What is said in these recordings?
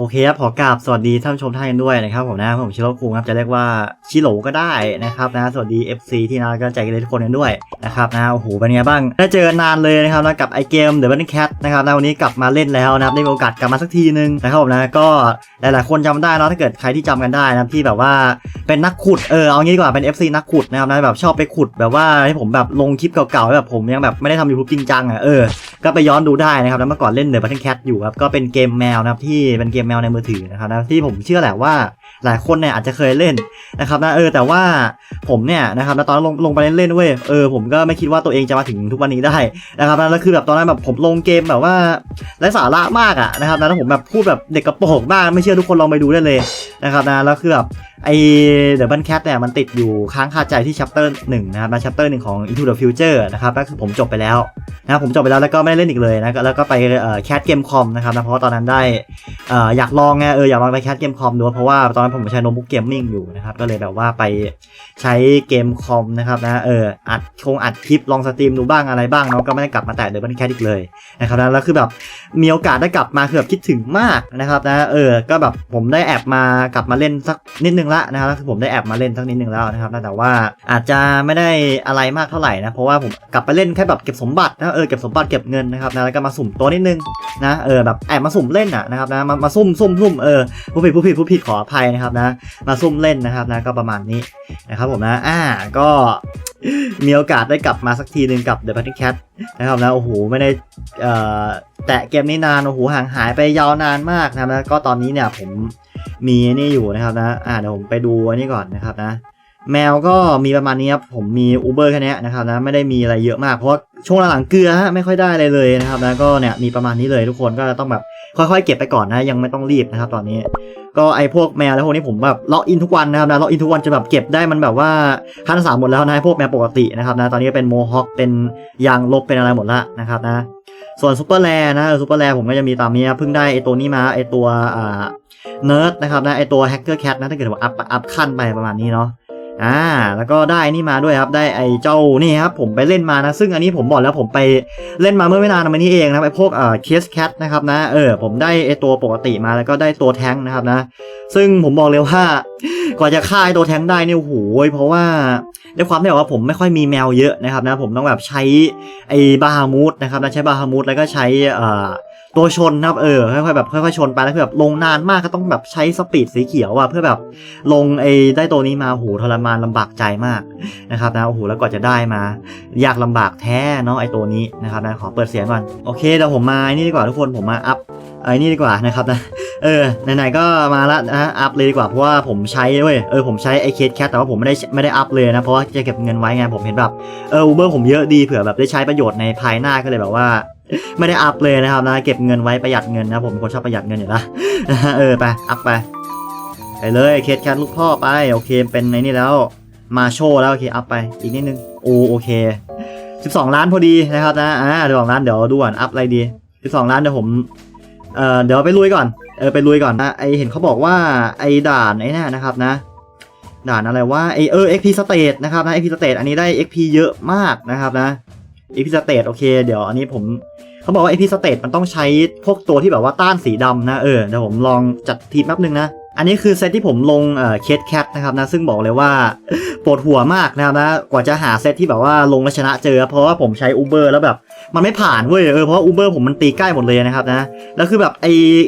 โอเคครับขอกราบสวัสดีท่านชมท่านด้วยนะครับผมนะผมชิโร่คุงครับจะเรียกว่าชิโร่ก็ได้นะครับนะสวัสดี FC ที่น่ารักใจกันทุกคนกันด้วยนะครับนะโอ้โหเป็นไงบ้างได้เจอนานเลยนะครับนะกับไอเกม The Battle Cat นะครับนะวันนี้กลับมาเล่นแล้วนะครับได้มีโอกาสกลับมาสักทีนึงนะครับผมนะก็หลายๆคนจำได้เนะถ้าเกิดใครที่จำกันได้นะที่แบบว่าเป็นนักขุดเออเอางี้ดีกว่าเป็น FC นักขุดนะครับนะแบบชอบไปขุดแบบว่าให้ผมแบบลงคลิปเก่าๆแบบผมยังแบบไม่ได้ทำยูทูบจริงจังอะเออก็ไปย้อนดูได้นะครับแล้วเมื่อก่อนเล่นเดอะบัตเทิลแคทอยู่ครับก็เป็นเกมแมวนะครับที่เป็นเกมแมวในมือถือนะครับนะที่ผมเชื่อแหละว่าหลายคนเนี่ยอาจจะเคยเล่นนะครับนะเออแต่ว่าผมเนี่ยนะครับนะตอนลงลงไปเล่นเล่นเว้ยเออผมก็ไม่คิดว่าตัวเองจะมาถึงทุกวันนี้ได้นะครับนะแล้วคือแบบตอนนั้นแบบผมลงเกมแบบว่าไร้สาระมากอะนะครับนะแล้วผมแบบพูดแบบเด็กกระโปรงมากไม่เชื่อทุกคนลองไปดูได้เลยนะครับนะแล้วคือแบบไอเดอะบันแคทเนี่ยมันติดอยู่ค้างคาใจที่ชัปเตอร์หนึ่งนะครับนะชัปเตอร์หนึ่งของ Into the Future นะครับก็คือผมจบไปแล้วนะครับผมจบไปแล้วแล้วก็ไม่ได้เล่นอีกเลยนะแล้วก็ไปแคสเกมคอมนะครับนะเพราะตอนนั้นได้อยากลองไงเอออยากลองไปแคสเกมคอมดูเพราะว่าตอนนั้นผมใช้โน้ตบุ๊กเกมมิ่งอยู่นะครับก็เลยแบบว่าไปใช้เกมคอมนะครับนะเอออัดคงอัดคลิปลองสตรีมดูบ้างอะไรบ้างเนาะก็ไม่ได้กลับมาแตะเดอะบันแคสอีกเลยนะครับนะแล้วคือแบบมีโอกาสได้กลับมาคือแบบคิดถึงมากนะครับนะเออก็แบบผมได้แอบมากลับมาเล่นสักนิดนึงละนะครับคือผมได้แอบมาเล่นสักนิดนึงแล้วนะครับนะแต่ว่าอาจจะไม่ได้อะไรมากเท่าไหร่นะเพราะว่าผมกลับไปเล่นแค่แบบเก็บสมบัตินะเออเก็บสมบัติเก็บเงินนะครับนะแล้วก็มาสุ่มตัวนิดนึงนะเออแบบแอบมาสุ่มเล่นอะนะครับนะมามาซุ่มซุ่มซุ่มเออผู้ผิดผู้ผิดผู้ผิดขออภัยนะครับนะ มาซุ่มเล่นนะครับนะก็ประมาณนี้นะครับผมนะอ่าก็มีโอกาสได้กลับมาสักทีหนึ่งกับ The Battle Cat นะครับนะโอ้โหไม่ได้เอ่อแตะเกมนี้นานโอ้โหห่างหายไปยาวนานมากนะครับนะก็ตอนนี้เนี่ยผมมีนี่อยู่นะครับนะอ่าเดี๋ยวผมไปดูอันนี้ก่อนนะครับนะ แมวก็มีประมาณนี้ครับผมมี Uber แค่นี้นะครับนะไม่ได้มีอะไรเยอะมากเพราะช่วงหลังๆเกลือฮะไม่ค่อยได้อะไรเลยนะครับนะก็เนี่ยมีประมาณนี้เลยทุกคนก็ต้องแบบ ค่อยๆเก็บไปก่อนนะยังไม่ต้องรีบนะครับตอนนี้ ก็ไอพวกแมวแล้วพวกนี้ผมแบบล็อกอินทุกวันนะครับนะล็อกอินทุกวันจะแบบเก็บได้มันแบบว่าพันสามหมดแล้วนะพวกแมวปกตินะครับนะตอนนี้เป็นโมฮอคเป็นยางลบเป็นอะไรหมดละนะครับนะส่วนซูเปอร์แรนะซูเปอร์แรผมก็จะมีตามนี้เพิ่งได้ไอตัวนี้มาไอตัวอ่าเนิร์ดนะครับนะไอตัวแฮกเกอร์แคทนะถ้าเกิดว่าอัพอัพขั้นไปประมาณนี้เนาะ อ่า แล้วก็ได้นี่มาด้วยครับได้ไอ้เจ้านี่ครับผมไปเล่นมานะ ซึ่งอันนี้ผมบอกแล้วผมไปเล่นมาเมื่อไม่นานมานี้เองนะไอ้พวกเอ่อเคสแคทนะครับนะเออผมได้ไอ้ตัวปกติมาแล้วก็ได้ตัวแท้งนะครับนะ ซึ่งผมบอกเลยว่ากว่าจะฆ่าไอ้ตัวแท้งได้เนี่ยโอ้โหเพราะว่าด้วยความที่ว่าผมไม่ค่อยมีแมวเยอะนะครับนะผมต้องแบบใช้ไอ้บาฮามูดนะครับนะใช้บาฮามูดแล้วก็ใช้เอ่อ ตัวชนนะครับเออค่อยๆแบบค่อยๆชนไปแล้วคือแบบลงนานมากก็ต้องแบบใช้สปีดสีเขียวอะเพื่อแบบลงไอ้ได้ตัวนี้มาโหทรมานลำบากใจมากนะครับนะโอ้โหแล้วกว่าจะได้มา ยากลำบากแท้เนาะไอ้ตัวนี้นะครับนะขอเปิดเสียงก่อนโอเคเดี๋ยวผมมาไอ้นี่ดีกว่าทุกคนผมมาอัพไอ้นี่ดีกว่านะครับนะเออไหนๆก็มาละนะอัพเลยดีกว่าเพราะว่าผมใช้เว้ยเออผมใช้ไอ้เคสแคทแต่ว่าผมไม่ได้ไม่ได้อัพเลยนะเพราะว่าจะเก็บเงินไว้ไงผมเห็นแบบเอออูเบอร์ผมเยอะดีเผื่อแบบได้ใช้ประโยชน์ในภายหน้าก็เลยแบบว่า ไม่ได้อัพเลยนะครับนะ เก็บเงินไว้ประหยัดเงินนะผมเป็นคนชอบประหยัดเงินอยู่ล้วเออไปอัพไปไปเลยเคสแคทลูกพ่อไปโอเคเป็นในนี่แล้วมาโชว์แล้วโอเคอัพไปอีกนิดนึงโอโอเค 12 ล้านพอดีนะครับนะอ่าเดี๋ยวสองล้านเดี๋ยวดูก่อนอัพอะไรดี 12 ล้านเดี๋ยวผมเอ่อเดี๋ยวไปลุยก่อนเออไปลุยก่อนนะไอเห็นเขาบอกว่าไอด่านไอ้นี่นะครับนะ ด่านอะไรว่าไอเออ XP State นะครับนะ XP State อันนี้ได้ XP เยอะมากนะครับนะ XP State โอเคเดี๋ยวอันนี้ผมเขาบอกว่า XP State มันต้องใช้พวกตัวที่แบบว่าต้านสีดำนะเออเดี๋ยวผมลองจัดทีมแป๊บนึงนะ อันนี้คือเซตที่ผมลงเอ่อเคสแคทนะครับนะ ซึ่งบอกเลยว่าปวดหัวมากนะครับนะกว่าจะหาเซตที่แบบว่าลงแล้วชนะเจอ เพราะว่าผมใช้ Uber แล้วแบบ มันไม่ผ่านเว้ยเออเพราะว่า Uber ผมมันตีใกล้หมดเลยนะครับนะ แล้วคือแบบไอ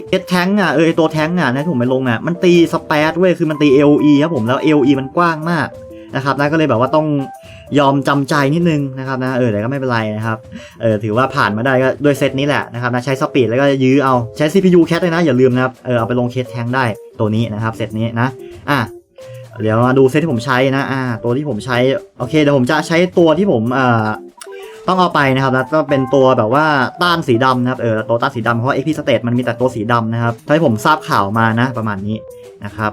เอสแทงอะเออไอตัวแทงอะนะที่ผมไปลงอะมันตีสเปซเว้ยคือมันตี AOE ครับผมแล้ว AOE มันกว้างมากนะครับนะก็เลยแบบว่าต้อง ยอมจำใจนิดนึงนะครับนะเออแต่ก็ไม่เป็นไรนะครับเออถือว่าผ่านมาได้ก็ด้วยเซตนี้แหละนะครับนะใช้สปีดแล้วก็ยื้อเอาใช้ CPU แคทเลยนะอย่าลืมนะครับเออเอาไปลงเคสแทงได้ตัวนี้นะครับเซตนี้นะอะเดี๋ยวมาดูเซตที่ผมใช้นะอ่าตัวที่ผมใช้โอเคเดี๋ยวผมจะใช้ตัวที่ผมเอ่อต้องเอาไปนะครับนะก็เป็นตัวแบบว่าต้านสีดำนะครับเออตัวต้านสีดำเพราะว่า XP State มันมีแต่ตัวสีดำนะครับถ้าที่ผมทราบข่าวมานะประมาณนี้นะครับ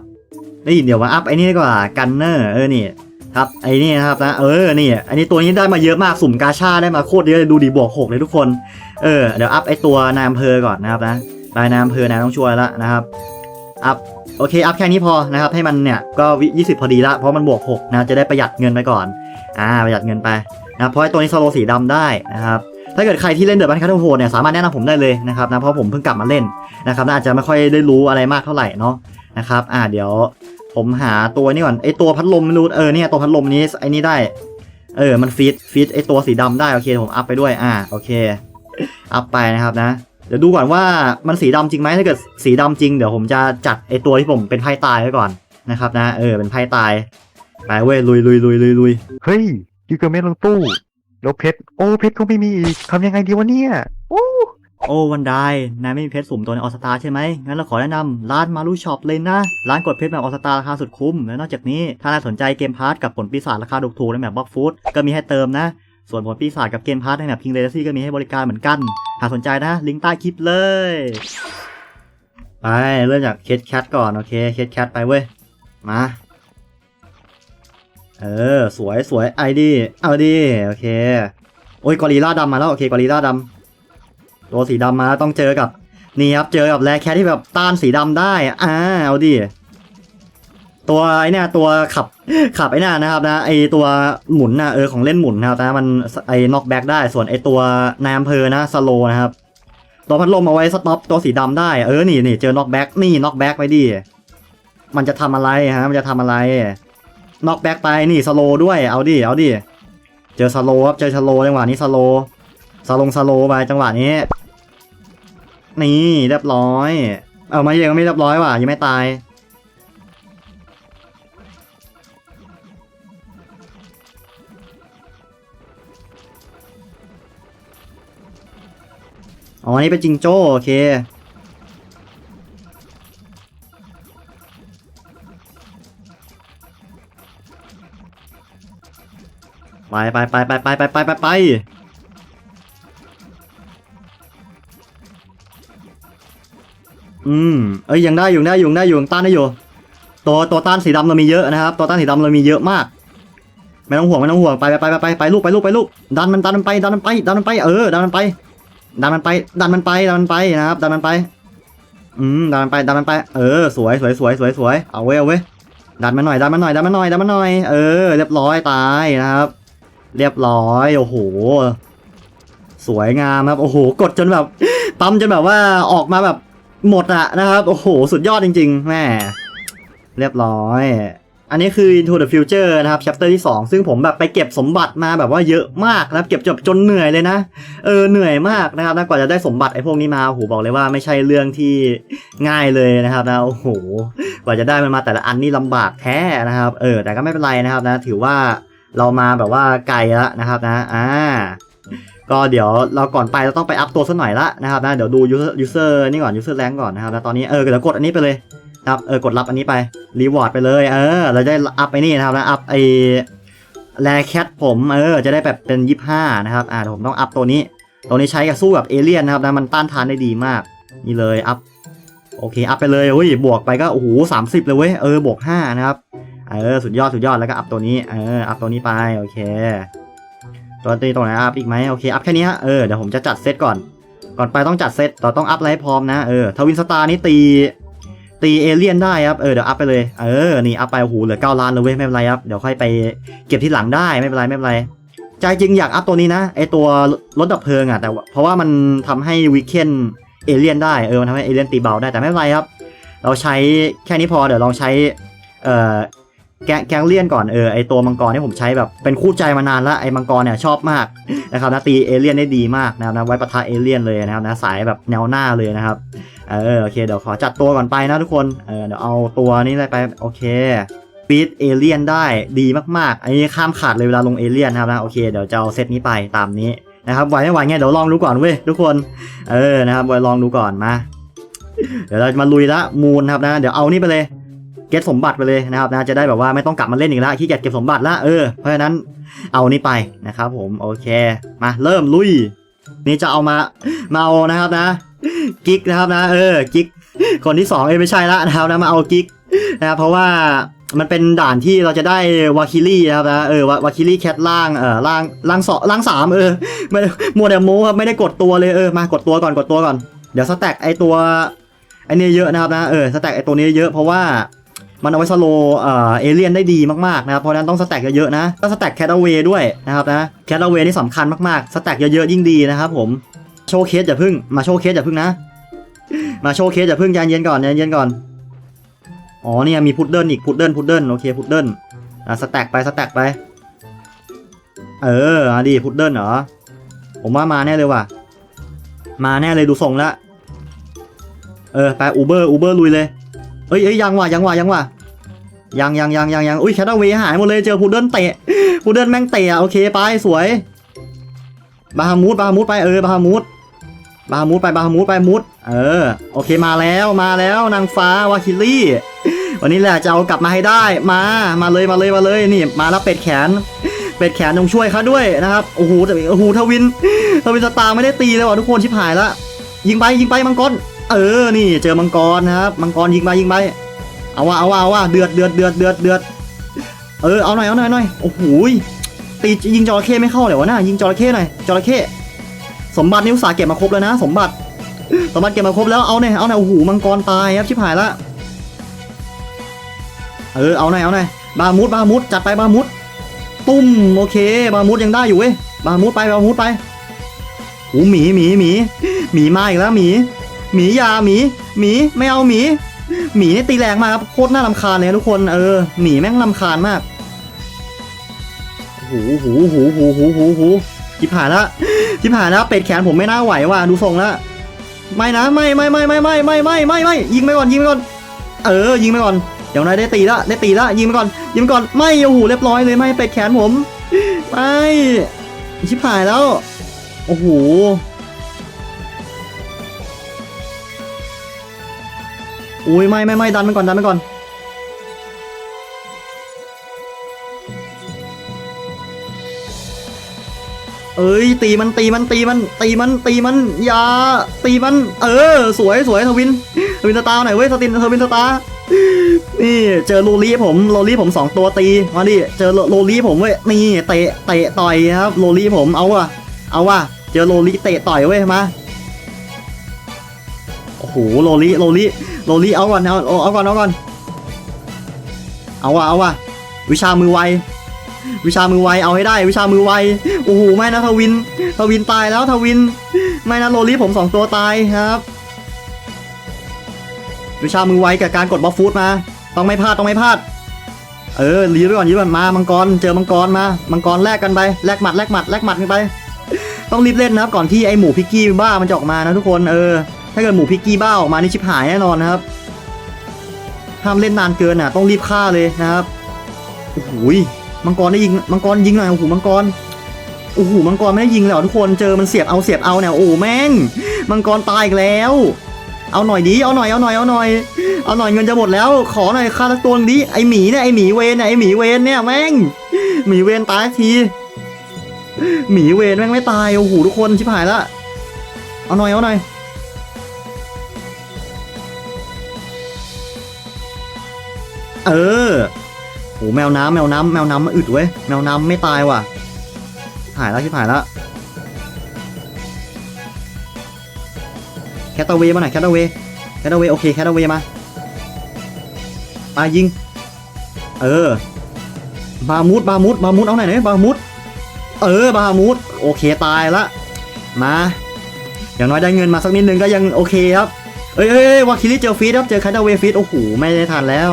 นี่เดี๋ยวมาอัพไอ้นี่ดีกว่ากันเนอร์เออนี่ ครับไอ้นี่นะครับนะเออนี่อันนี้ตัวนี้ได้มาเยอะมากสุ่มกาชาได้มาโคตรเยอะเลยดูดีบวกหกเลยทุกคนเออเดี๋ยวอัพไอ้ตัวนายอำเภอก่อนนะครับนะนายนายอำเภอนายต้องช่วยแล้วนะครับอัพโอเคอัพแค่นี้พอนะครับให้มันเนี่ยก็วิ20พอดีละเพราะมันบวก6นะจะได้ประหยัดเงินไปก่อนอ่าประหยัดเงินไปนะเพราะไอ้ตัวนี้สโลสีดำได้นะครับถ้าเกิดใครที่เล่นเดอะบันคัทโฮเนี่ยสามารถแนะนำผมได้เลยนะครับนะเพราะผมเพิ่งกลับมาเล่นนะครับน่าจะไม่ค่อยได้รู้อะไรมากเท่าไหร่เนาะนะครับอ่าเดี๋ยว ผมหาตัวนี้ก่อนไอตัวพัดลมไม่รู้เออเนี่ยตัวพัดลมนี้ไอนี้ได้ เออมันฟีดฟีดไอตัวสีดำได้โอเคผมอัพไปด้วยอ่าโอเคอัพไปนะครับนะ เดี๋ยวดูก่อนว่ามันสีดำจริงไหมถ้าเกิดสีดำจริงเดี๋ยวผมจะจัดไอตัวที่ผมเป็นไพ่ตายไว้ก่อนนะครับนะ เออเป็นไพ่ตายไปเว้ยลุยลุยลุยลุยลุยเฮ้ยยูเกอร์เมนลงตู้แล้วเพชรโอ้เพชรก็ไม่มีอีกทำยังไงดีวะเนี่ยโอ้ โอ้วันไดนายไม่มีเพชรสุ่มตัวในออสตาใช่ไหม งั้นเราขอแนะนำร้านมารูช็อปเลยนะ ร้านกดเพชรแบบออสตาราคาสุดคุ้ม และนอกจากนี้ ถ้านายสนใจเกมพาร์ทกับผลปีศาจราคาถูกๆในแบบบล็อกฟูดก็มีให้เติมนะ ส่วนผลปีศาจกับเกมพาร์ทในแบบคิงเลซี่ก็มีให้บริการเหมือนกัน หากสนใจนะ ลิงก์ใต้คลิปเลย ไปเริ่มจากเคสแคทก่อนโอเคเคสแคทไปเว้ย มา เออสวยสวยไอดี เอาดีโอเค โอ้ยกอริลลาดำมาแล้วโอเคกอริลลาดำ ตัวสีดำมาแล้วต้องเจอกับ นี่ครับเจอกับแรแคทที่แบบต้านสีดำได้อ่าเอาดิตัวไอ้เนี่ยตัวขับขับไอ้น่านะครับนะไอตัวหมุนนะเออของเล่นหมุนนะครับนะมันไอน็อกแบ็กได้ส่วนไอตัวนายอำเภอนะสโลนะครับตัวพัดลมเอาไว้สต็อปตัวสีดำได้เออนี่นี่เจอน็อกแบ็กนี่น็อกแบ็กไปดิมันจะทำอะไรฮะมันจะทำอะไรน็อกแบ็กไปนี่สโลด้วยเอาดิเอาดิเจอสโลครับเจอสโลจังหวะนี้สโลสลงสโลไปจังหวะนี้ นี่เรียบร้อย เอามายังไม่เรียบร้อยว่ะยังไม่ตาย อ๋อ นี่เป็นจิงโจ้โอเคไปไปไปไปไปไปไปไป อืมเอ้ยยังได้อยู่ได้อยู่ได้อยู่ยังต้านได้อยู่ตัวตัวต้านสีดำเรามีเยอะนะครับตัวต้านสีดำเรามีเยอะมาก ไม่ต้องห่วงไม่ต้องห่วงไปไปไปไปไปไปลูกไปลูกไปลูกดันมันดันมันไปดันมันไปดันมันไปเออดันมันไปดันมันไปดันมันไปดันมันไปนะครับดันมันไปอืมดันมันไปดันมันไปเออสวยสวยสวยสวยสวยเอาเว้ยเอาเว้ยดันมันหน่อยดันมันหน่อยดันมันหน่อยดันมันหน่อยเออเรียบร้อยตายนะครับ เรียบร้อยโอ้โห สวยงามครับโอ้โห กดจนแบบปั๊มจนแบบว่าออกมาแบบ หมดอะนะครับ โอ้โห สุดยอดจริง ๆ แม่เรียบร้อย อันนี้คือ Into the Future นะครับ chapter ที่ 2 ซึ่งผมแบบไปเก็บสมบัติมาแบบว่าเยอะมากนะครับ เก็บจนจนเหนื่อยเลยนะ เออ เหนื่อยมากนะครับนะกว่าจะได้สมบัติไอ้พวกนี้มาโอ้โหบอกเลยว่าไม่ใช่เรื่องที่ง่ายเลยนะครับนะ โอ้โห กว่าจะได้มันมาแต่ละอันนี่ลำบากแท้นะครับ เออ แต่ก็ไม่เป็นไรนะครับนะ ถือว่าเรามาแบบว่าไกลแล้วนะครับนะ อ่า ก็เดี๋ยวเราก่อนไปเราต้องไปอัพตัวสักหน่อยละนะครับนะเดี๋ยวดู user user นี่ก่อน user rank ก่อนนะครับนะตอนนี้เออเดี๋ยวกดอันนี้ไปเลยครับเออกดรับอันนี้ไปรีวอร์ดไปเลยเออเราได้อัพไอ้นี่นะครับนะอัพไอแรแคทผมเออจะได้แบบเป็นยี่ห้านะครับอ่าเดี๋ยวผมต้องอัพตัวนี้ ตัวนี้ใช้กับสู้กับเอเลี่ยนนะครับนะมันต้านทานได้ดีมาก นี่เลยอัพโอเคอัพไปเลยอุ้ยบวกไปก็โอ้โหสามสิบเลยเว้ยเออบวกห้านะครับเออสุดยอดสุดยอดแล้วก็อัพตัวนี้เอออัพตัวนี้ไปโอเค ตัวตีตรงไหนอัพอีกไหมโอเคอัพแค่นี้ฮะเออเดี๋ยวผมจะจัดเซตก่อน ก่อนไปต้องจัดเซตเราต้องอัพอะไรให้พร้อมนะเออทวินสตาร์นี่ตี ตีเอเลี่ยนได้ครับเออเดี๋ยวอัพไปเลยเออนี่อัพไปโอ้โหเหลือ9ล้านเลยเว้ยไม่เป็นไรครับเดี๋ยวค่อยไปเก็บที่หลังได้ไม่เป็นไรไม่เป็นไรใจจริงอยากอัพตัวนี้นะไอตัวรถดับเพลิงอะแต่เพราะว่ามันทำให้วิกเคนเอเลี่ยนได้เออมันทำให้เอเลี่ยนตีเบาได้แต่ไม่เป็นไรครับ เราใช้แค่นี้พอเดี๋ยวลองใช้เอ่อ แกแกงเลี่ยนก่อนเออไอตัวมังกรที่ผมใช้แบบเป็นคู่ใจมานานละไอมังกรเนี่ยชอบมากนะครับนะตีเอเลี่ยนได้ดีมากนะครับนะไว้ปะทะเอเลี่ยนเลยนะครับนะสายแบบแนวหน้าเลยนะครับเออโอเคเดี๋ยวขอจัดตัวก่อนไปนะทุกคนเออเดี๋ยวเอาตัวนี้ไปโอเคปีดเอเลียนได้ดีมากๆ อันนี้ข้ามขาดเลยเวลาลงเอเลียนนะครับนะโอเคเดี๋ยวจะเอาเซตนี้ไปตามนี้นะครับไหวไม่ไหวไงเดี๋ยวลองดูก่อนเว้ยทุกคนเออนะครับไว้ลองดูก่อนมาเดี๋ยวเราจะมาลุยละมูนครับนะ เดี๋ยวเอานี่ไปเลย เก็ตสมบัติไปเลยนะครับนะจะได้แบบว่าไม่ต้องกลับมาเล่นอีกแล้วขี้เกียจเก็บสมบัติละเออเพราะฉะนั้นเอานี่ไปนะครับผมโอเคมาเริ่มลุย นี่จะเอามามาเอานะครับนะกิ๊กนะครับนะเออกิ๊กคนที่สองเอ้ไม่ใช่ละนะครับนะมาเอากิ๊กนะครับเพราะว่ามันเป็นด่านที่เราจะได้วาคิลี่นะครับนะเออวาคิลี่แคทล่างเออล่างล่างสองล่างสามเออไม่มัวแต่โม้ครับไม่ได้กดตัวเลยเออมากดตัวก่อนกดตัวก่อนเดี๋ยวสแต็กไอตัวไอเนี้ยเยอะนะครับนะเออสแต็กไอตัวนี้เยอะเพราะว่า มันเอาไว้สโลเอ่อเอเลียนได้ดีมากๆนะครับเพราะนั้นต้องสแต็กเยอะๆนะต้องสแต็กแคทเวย์ด้วยนะครับนะแคทเวย์นี่สำคัญมากๆสแต็กเยอะๆยิ่งดีนะครับผมโชว์เคสอย่าพึ่งมาโชว์เคสอย่าพึ่งนะ มาโชว์เคสอย่าพึ่งใจเย็นก่อนใจเย็นก่อนอ๋อเนี่ยมีพุดเดิลอีกพุดเดิลพุดเดิลโอเคพุดเดิลอะสแต็กไปสแต็กไป เอออดีพุดเดิลเหรอผมว่ามาแน่เลยว่ะ มาแน่เลยดูทรงแล้วเออไปอูเบอร์อูเบอร์ลุยเลย เอ้ยเอ้ยยังว่ะยังว่ะยังว่ะยังยังยังยังยังอุ้ยแคทเวหายหมดเลยเจอพุดเดิลเตะพุดเดิลแม่งเตะอะโอเคไปสวยบาฮามูดบาฮามูดไปเออบาฮามูดบาฮามูดไปบาฮามูดไปมูดเออโอเคมาแล้วมาแล้วนางฟ้าวาคิลี่ วันนี้แหละจะเอากลับมาให้ได้มามาเลยมาเลยมาเลยนี่มาแล้วเป็ดแขน เป็ดแขนต้องช่วยเขาด้วยนะครับโอ้โหแต่โอ้โหทวินทวินสตาร์ไม่ได้ตีเลยว่ะทุกคนชิบหายละยิงไปยิงไปมังกร เออ นี่เจอมังกรนะครับ มังกรยิงไปยิงไป เอาว่ะเอาว่ะเอาว่ะเดือดเดือดเดือดเดือดเดือด เออ เอาหน่อยเอาหน่อยหน่อย โอ้โหตียิงจระเข้ไม่เข้าเลยวะน่ะยิงจระเข้หน่อย จระเข้ สมบัตินี่อุตส่าห์เก็บมาครบแล้วนะ สมบัติ สมบัติเก็บมาครบแล้วเอาหน่อยเอาหน่อยโอ้โหมังกรตายครับชิบหายละ เออ เอาหน่อยเอาหน่อย บามุดบามุดจัดไปบามุดตุ้มโอเค บามุดยังได้อยู่เว้ย บามุดไปบามุดไปโอ้หมีหมีหมีหมีมาอีกแล้วหมี หมีอยาหมีหมีไม่เอาหมีหมีนี่ตีแรงมากครับโคตรน่ารำคาญเลยนะทุกคนเออหมีแม่งรำคาญมากโอ้โหโหโหโหโหโหโหจิบหายละจิบหายแล้วเป็ดแขนผมไม่น่าไหวว่ะดูทรงแล้วไม่นะไม่ไม่ไม่ไม่ไม่ไม่ไม่ไม่ไม่ยิงไปก่อนยิงไปก่อน เออ ยิงไปก่อนเดี๋ยวนายได้ตีละได้ตีละยิงไปก่อน ยิงไปก่อนไม่โอ้โหเรียบร้อยเลยไม่เป็ดแขนผมไม่ชิบหายแล้วโอ้โห อุ้ยไม่ไม่ไม่ดันมันก่อนดันมันก่อนเอ้ยตีมันตีมันตีมันตีมันตีมันอย่าตีมัน เออ สวยสวยทวินทวินสตาร์หน่อยเว้ยสตินทวินสตาร์นี่เจอโลลี่ผมโลลี่ผมสองตัวตีมาดิเจอโลโลลี่ผมเว้ยนี่เตะเตะต่อยครับโลลี่ผมเอาว่ะเอาว่ะเจอโลลี่เตะต่อยเว้ยมาโอ้โหโลลี่โลลี่ โลลี่เอาก่อนเอาเอาเอาก่อนเอาก่อนเอาว่ะเอาว่ะวิชามือไววิชามือไวเอาให้ได้ วิชามือไวโอ้โหไม่นะทวิน ทวินตายแล้วทวิน ไม่นะโลลี่ผมสองตัวตายครับ วิชามือไวกับการกดบอฟฟูดมา ต้องไม่พลาดต้องไม่พลาด เออรีบก่อนรีบก่อนมามังกรเจอมังกรมามังกรแลกกันไปแลกหมัดแลกหมัดแลกหมัดกันไป ต้องรีบเล่นนะครับก่อนที่ไอหมูพิกกี้บ้ามันจะออกมานะทุกคนเออ ถ้าเกิดหมูพิกกี้บ้าออกมานี่ชิบหายแน่นอนนะครับห้ามเล่นนานเกินอะ ต้องรีบฆ่าเลยนะครับโอ้โหยมังกรได้ยิงมังกรยิงหน่อยโอ้โหมังกรโอ้โหมังกรไม่ได้ยิงเลยทุกคนเจอมันเสียบเอาเสียบเอาเนี่ยโอ้แม่งมังกรตายอีกแล้ว เอาหน่อยดิเอาหน่อยเอาหน่อยเอาหน่อยเอาหน่อยเงินจะหมดแล้ว ขอหน่อยค่าสักตัวนึงดิไอหมีเนี่ยไอหมีเวนเนี่ยไอหมีเวนเนี่ยแม่งหมีเวนตายทีหมีเวนแม่งไม่ตายโอ้โหทุกคนชิบหายละเอาหน่อยเอาหน่อย เออโหแมวน้ำแมวน้ำแมวน้ำมาอึดเว้ยแมวน้ำไม่ตายว่ะหายแล้วชิบหายแล้วแคทเวย์มาหน่อยแคทเวย์แคทเวย์โอเคแคทเวย์มามายิง เออบามูดบามูดบามูดเอาหน่อยหน่อยบามูดเออบามูดโอเคตายละมาอย่างน้อยได้เงินมาสักนิดนึงก็ยังโอเคครับเอ้ยเอ้ยวาคิริเจอฟีดครับเจอแคทเวย์ฟีดโอ้โหไม่ได้ทันแล้ว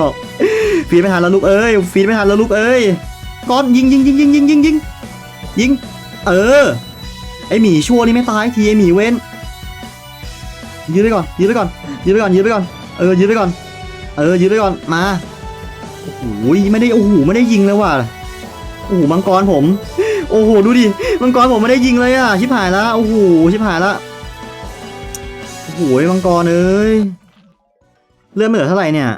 ฟีดไม่ทันแล้วลูกเอ้ยฟีดไม่ทันแล้วลูกเอ้ยก้อนยิงยิงยิงยิงยิงยิงยิงยิงเออไอหมีชั่วนี่ไม่ตายทีไอหมีเว้นยืดไปก่อนยืดไปก่อนยืดไปก่อนยืดไปก่อนเออยืดไปก่อนเออยืดไปก่อนมาโอ้โหไม่ได้โอ้โหไม่ได้ยิงเลยว่ะโอ้โหมังกรผม โอ้โหดูดิมังกรผมไม่ได้ยิงเลยอะชิบหายแล้วโอ้โหชิบหายแล้วโอ้โหมังกรเอ้ยเลือดไม่เหลือเท่าไหร่เนี่ย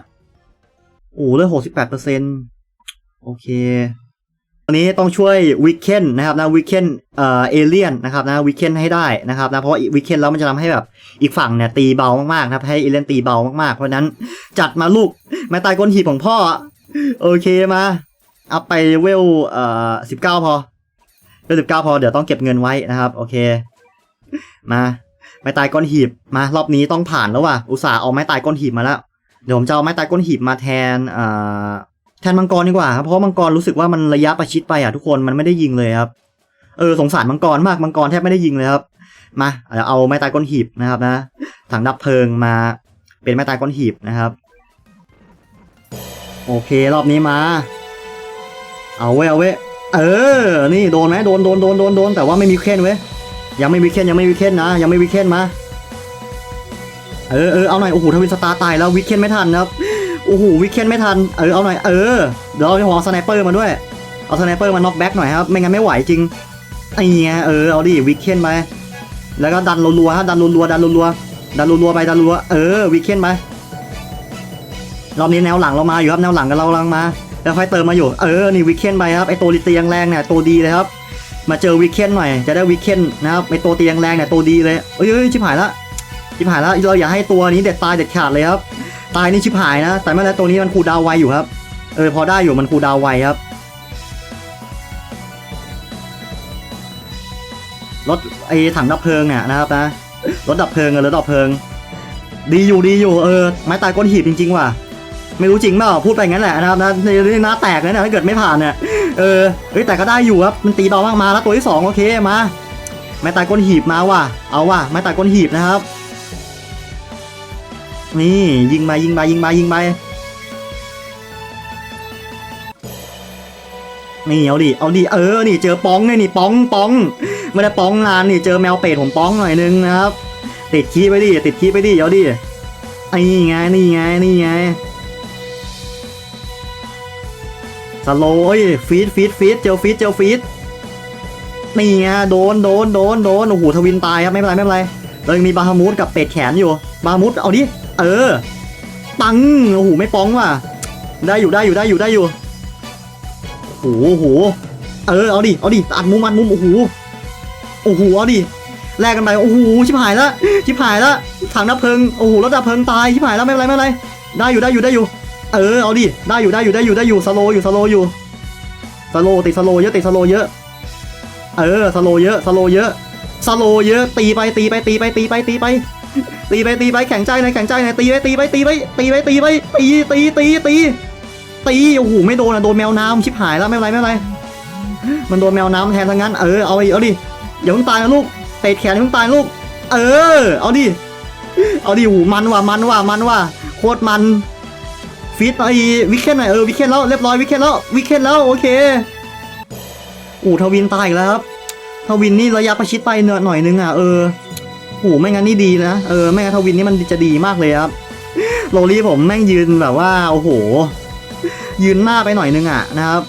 โอ้เลือดหกสิบแปดเปอร์เซ็นตโอเควันนี้ต้องช่วยวิกเคนนะครับนะวิกเคนเอ่อเอเลียนนะครับนะวิกเคนให้ได้นะครับนะเพราะวิกเคนแล้วมันจะทำให้แบบอีกฝั่งเนี่ยตีเบามากๆนะครับให้เอเลียนตีเบามากๆ เพราะฉะนั้นจัดมาลูกแม่ตายก้นหีบของพ่อ โอเคมาอัพไปเวลเอ่อสิบเก้าพอเวลสิบเก้าพอเดี๋ยวต้องเก็บเงินไว้นะครับ โอเค มาไม้ตายก้อนหีบมารอบนี้ต้องผ่านแล้วว่ะอุตส่าห์เอาไม้ตายก้อนหีบมาแล้ว เดี๋ยวผมจะเอาไม้ตายก้นหีบมาแทนอ่าแทนมังกรดีกว่าครับเพราะมังกรรู้สึกว่ามันระยะประชิดไปอะทุกคนมันไม่ได้ยิงเลยครับเออสงสารมังกรมากมังกรแทบไม่ได้ยิงเลยครับมาเดี๋ยวเอาไม้ตายก้นหีบนะครับนะถังดับเพลิงมาเป็นไม้ตายก้นหีบนะครับ โอเครอบนี้มา เอาเว้ยเอาเว้ยเออ นี่โดนไหมโดนโดนโดนโดนโดนแต่ว่าไม่มีเค้นเว้ยยังไม่มีเค้นยังไม่มีเค้นนะ ยังไม่มีเค้นมา เออเออเอาหน่อยโอ้โหทวินสตาร์ตายแล้ววิกเคนไม่ทันครับโอ้โหวิกเคนไม่ทันเออเอาหน่อยเออเดี๋ยวเอาหัวสไนเปอร์มาด้วยเอาสไนเปอร์มาน็อกแบ็กหน่อยครับไม่งั้นไม่ไหวจริงไอ้เงี้ยเออเอาดิวิกเคนไปแล้วก็ดันรัวๆฮะดันรัวๆดันรัวๆดันรัวๆไปดันรัวเออวิกเคนไปรอบนี้แนวหลังเรามาอยู่ครับแนวหลังกันเราลังมา แล้วค่อยเติมมาอยู่เออนี่วิกเคนไปครับไอตัวเตียงแรงเนี่ยตัวดีเลยครับมาเจอวิกเคนหน่อยจะได้วิกเคนนะครับไอตัวเตียงแรงเนี่ยตัวดีเลยเอ้ยเอ้ยชิบหายละ ชิบหายแล้วเราอย่าให้ตัวนี้เด็ดตายเด็ดขาดเลยครับ ตายนี่ชิบหายนะ แต่ไม่แล้วตัวนี้มันคูดาวไวอยู่ครับ เออพอได้อยู่มันคูดาวไวครับ รถไอ้ถังดับเพลิงเนี่ยนะครับนะ รถดับเพลิงเออรถดับเพลิง ดีอยู่ดีอยู่เออไม้ตายก้นหีบจริง ๆ ว่ะ ไม่รู้จริงเปล่าพูดไปงั้นแหละนะครับนะในหน้าแตกเลยนะถ้าเกิดไม่ผ่านเนี่ย เออเฮ้ยแต่ก็ได้อยู่ครับ มันตีเบามากมาแล้วตัวที่สองโอเคมา ไม้ตายก้นหีบมาว่ะ เอาว่ะไม้ตายก้นหีบนะครับ นี่ยิงมายิงมายิงมายิงไปนี่เอาดิเอาดิเออนี่เจอป้องเนี่ยนี่ป้องป้องไม่ได้ป้องงานนี่เจอแมวเป็ดผมป้องหน่อยนึงนะครับ ติดขี้ไปดิติดขี้ไปดิเอาดินี่ไงนี่ไงนี่ไงสโลเอ้ยฟีดฟีดฟีดเจอฟีดเจอฟีดนี่ไงโดนโดนโดนโดนโอ้โหทวินตายครับไม่เป็นไรไม่เป็นไรเรายังมีบาฮามูดกับเป็ดแขนอยู่บาฮามูดเอาดิ เออ ปัง โอ้โห ไม่ป้องว่ะ ได้อยู่ได้อยู่ได้อยู่ได้อยู่ โอ้โห เออ เอาดิ เอาดิ อัดมุมอัดมุม โอ้โห โอ้โห เอาดิ แลกกันไป โอ้โห ชิบหายละ ชิบหายละ ถังดับเพลิง โอ้โห รถดับเพลิงตาย ชิบหายแล้วไม่เป็นไรไม่เป็นไร ได้อยู่ได้อยู่ได้อยู่ เออ เอาดิ ได้อยู่ได้อยู่ได้อยู่ได้อยู่สโลอยู่สโลอยู่ สโลติดสโลเยอะติดสโลเยอะ เออ สโลเยอะ สโลเยอะ สโลเยอะ ตีไปตีไปตีไปตีไปตีไป ตีไปตีไปแข่งใจน่อยแข่งใจน่อยตีไปตีไปตีไปตีไปตีไปตีตีตีตีตีโอ้โหไม่โดนอะโดนแมวน้ำชิบหายแล้วไม่เป็นไรไม่เป็นไรมันโดนแมวน้ำแทนทั้งนั้นเออเอาไปเอาดิอย่าเพิ่งตายนะลูกเตะแขนอย่าเพิ่งตายลูก เออ เอาดิเอาดิโอ้โหมันว่ะมันว่ะมันว่ะโคตรมันฟีดไปวิกเคนหน่อยเออวิกเคนแล้วเรียบร้อยวิกเคนแล้ววิกเคนแล้วโอเคอู้ทวินตายอีกแล้วครับทวินนี่ระยะประชิดไปเนอะหน่อยนึงอะเออ โอ้โหไม่งั้นนี่ดีนะ เออ ไม่งั้นทวินนี่มันจะดีมากเลยครับ โรลี่ผมแม่งยืนแบบว่า โอ้โห ยืนหน้าไปหน่อยนึงอะนะครับ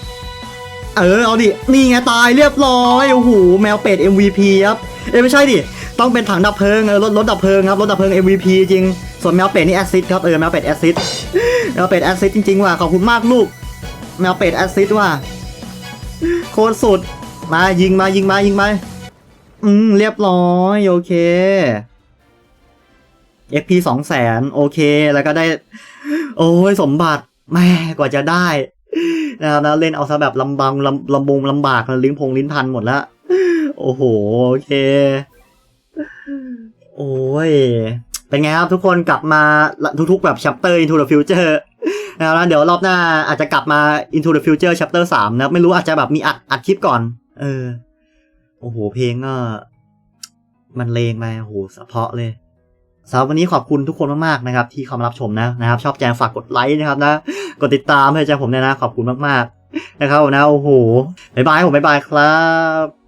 เออ เอาดิ นี่ไงตายเรียบร้อย โอ้โห แมวเป็ด MVP ครับ เอ้ไม่ใช่ดิ ต้องเป็นถังดับเพลิง เออ รถรถดับเพลิงครับ รถดับเพลิง MVP จริง ส่วนแมวเป็ดนี่แอซิดครับ เออ แมวเป็ดแอซิดแมวเป็ดแอซิดจริงๆว่ะ ขอบคุณมากลูก แมวเป็ดแอซิดว่ะ โคตรสุด มายิงมายิงมายิงมา อืม เรียบร้อย โอเค FP สองแสนโอเค แล้วก็ได้ โอ้ย สมบัติแม่กว่าจะได้นะครับแล้วเล่นเอาซะแบบลำบังลำลำบงลำบากลิ้นพงลิ้นพันหมดละโอ้โห โอเค โอ้ย เป็นไงครับทุกคนกลับมาทุกๆแบบ chapter into the future นะครับเดี๋ยวรอบหน้าอาจจะกลับมา into the future chapter สามนะไม่รู้อาจจะแบบมีอัดอัดคลิปก่อน เออ โอ้โห เพลงก็มันเลงไปโอ้โหสะเพาะเลยสำหรับวันนี้ขอบคุณทุกคนมากๆนะครับ ที่เข้ามารับชมนะนะครับ ชอบแจงฝากกดไลค์นะครับนะกดติดตามให้แจงผมเนี่ยนะ ขอบคุณมากๆนะครับนะโอ้โหบ๊ายบายผมบ๊ายบายครับ